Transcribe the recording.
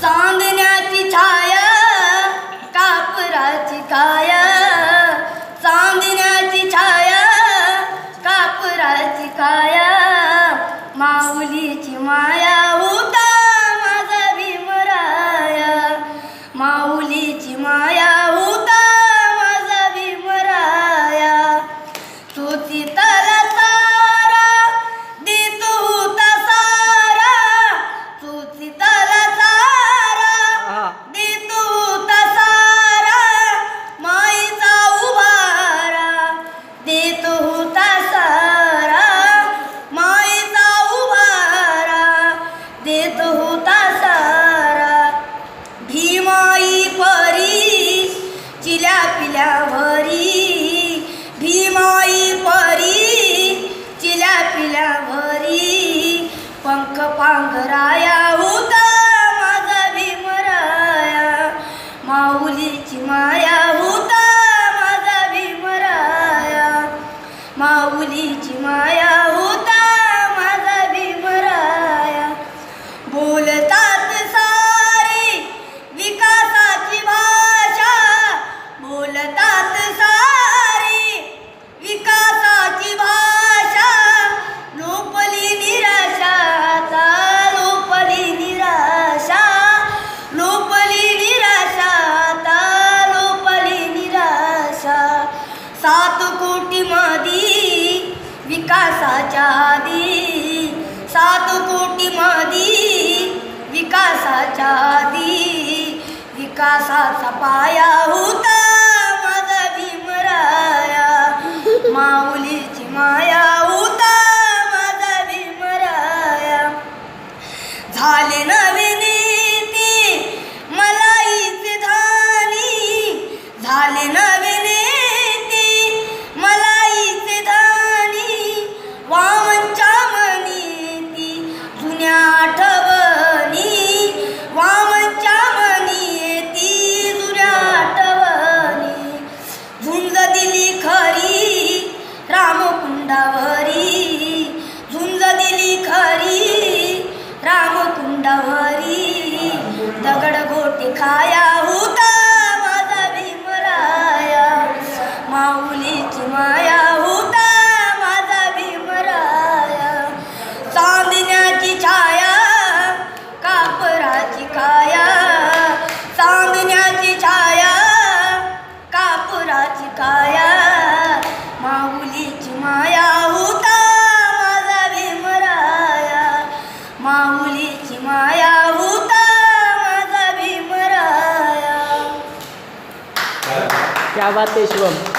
चांदण्याची छाया कापराची काया. चांदण्याची छाया कापराची काया. माऊलीची पिलावरी भीमाई परी चिला पिलावरी पंख पांघराई विकासाच्या आधी सात कोटी मधी विकासाच्या आधी विकासाचा पाया होता. झुंज दिली खरी रामकुंडावरी. झुंज दिली खरी रामकुंडावरी. दगड गोटी खाय काया? माऊलीची माया होता माझा भीमराया. माऊलीची माया होता माझा भीमराया. क्या बात आहे शिवम.